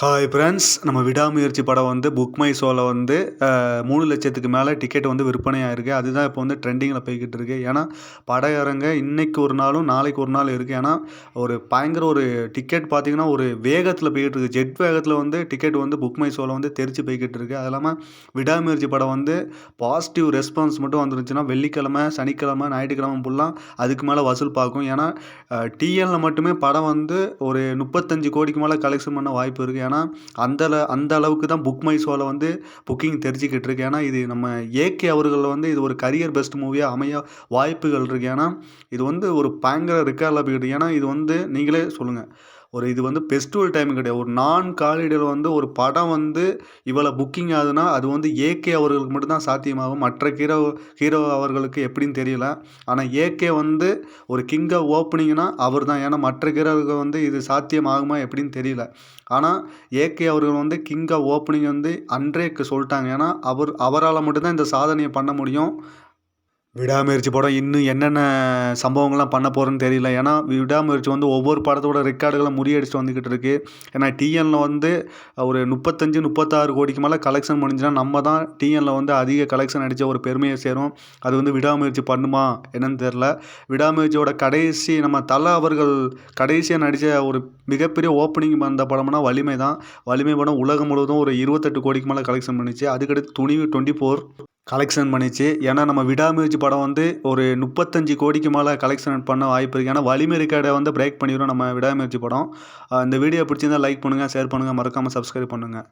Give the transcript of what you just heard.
Hi friends நம்ம விடாமுயற்சி படம் வந்து புக் மை ஷோவில் வந்து மூணு லட்சத்துக்கு மேலே டிக்கெட் வந்து விற்பனையாக இருக்குது அதுதான் இப்போ வந்து ட்ரெண்டிங்கில் போய்கிட்டு இருக்கு. ஏன்னா படம் இறங்க இன்னைக்கு ஒரு நாளும் நாளைக்கு ஒரு நாள் இருக்குது ஏன்னா ஒரு பயங்கர ஒரு டிக்கெட் பார்த்தீங்கன்னா ஒரு வேகத்தில் போய்கிட்டு இருக்குது ஜெட் வேகத்தில் வந்து டிக்கெட் வந்து புக் மை ஷோவில் வந்து தெரிச்சு போய்கிட்டு இருக்குது அது இல்லாமல் விடாமுயற்சி படம் வந்து பாசிட்டிவ் ரெஸ்பான்ஸ் மட்டும் வந்துருந்துச்சுன்னா வெள்ளிக்கிழமை சனிக்கிழமை ஞாயிற்றுக்கிழமை ஃபுல்லாக அதுக்கு மேலே வசூல் பார்க்கும். ஏன்னா டிஎல்ல மட்டுமே படம் வந்து ஒரு முப்பத்தஞ்சு கோடிக்கு மேலே கலெக்ஷன் பண்ண வாய்ப்பு இருக்குது ஏன்னா அந்த அந்த அளவுக்கு தான் புக் மை ஷோவில் வந்து புக்கிங் தெரிஞ்சுக்கிட்டு இருக்கு ஏன்னா இது நம்ம ஏகே அவர்கள் வந்து இது ஒரு கரியர் பெஸ்ட் மூவியாக அமைய வாய்ப்புகள் இருக்குது ஏன்னா இது வந்து ஒரு பயங்கர ரெக்கார்டில் போய்கிட்டு ஏன்னா இது வந்து நீங்களே சொல்லுங்கள் ஒரு இது வந்து ஃபெஸ்டிவல் டைம் கிடையாது. ஒரு நான் காலிடையில் வந்து ஒரு படம் வந்து இவ்வளோ புக்கிங் ஆகுதுன்னா அது வந்து ஏகே அவர்களுக்கு மட்டும்தான் சாத்தியமாகும். மற்ற ஹீரோ ஹீரோ அவர்களுக்கு எப்படின்னு தெரியல. ஆனால் ஏகே வந்து ஒரு கிங் ஓப்பனிங்னா அவர் தான் ஏன்னா மற்ற ஹீரோவுக்கு வந்து இது சாத்தியமாகுமா எப்படின்னு தெரியல. ஆனால் ஏகே அவர்கள் வந்து கிங் ஓப்பனிங் வந்து அன்றேக்கு சொல்லிட்டாங்க. ஏன்னா அவர் அவரால் மட்டும்தான் இந்த சாதனையை பண்ண முடியும். விடாமுயற்சி படம் இன்னும் என்னென்ன சம்பவங்கள்லாம் பண்ண போகிறேன்னு தெரியல. ஏன்னா விடாமுயற்சி வந்து ஒவ்வொரு படத்தோட ரெக்கார்டுகளை முறியடிச்சுட்டு வந்துக்கிட்டு இருக்குது ஏன்னா டிஎன்ல வந்து ஒரு முப்பத்தஞ்சு முப்பத்தாறு கோடிக்கு மேலே கலெக்ஷன் முடிஞ்சுன்னா நம்ம தான் டிஎன்ல வந்து அதிக கலெக்ஷன் அடித்த ஒரு பெருமையை சேரும். அது வந்து விடாமுயற்சி பண்ணுமா என்னன்னு தெரில விடாமுயற்சியோட கடைசி நம்ம தலை அவர்கள் கடைசியாக நடித்த ஒரு மிகப்பெரிய ஓப்பனிங் வந்த படம்னா வலிமை தான் வலிமை படம் உலகம் முழுவதும் ஒரு இருபத்தெட்டு கோடிக்கு மேலே கலெக்ஷன் பண்ணிச்சு. அதுக்கடுத்து துணிவு டுவெண்ட்டி ஃபோர் கலெக்ஷன் பண்ணிச்சு. ஏன்னா நம்ம விடாமுயற்சி படம் வந்து ஒரு முப்பத்தஞ்சு கோடிக்கு மேலே கலெக்ஷன் பண்ண வாய்ப்பு இருக்குது ஏன்னா வலிமை ரெக்கார்டை வந்து பிரேக் பண்ணிடும் நம்ம விடாமுயற்சி படம். இந்த வீடியோ பிடிச்சிருந்தா லைக் பண்ணுங்கள் ஷேர் பண்ணுங்கள் மறக்காமல் சப்ஸ்கிரைப் பண்ணுங்கள்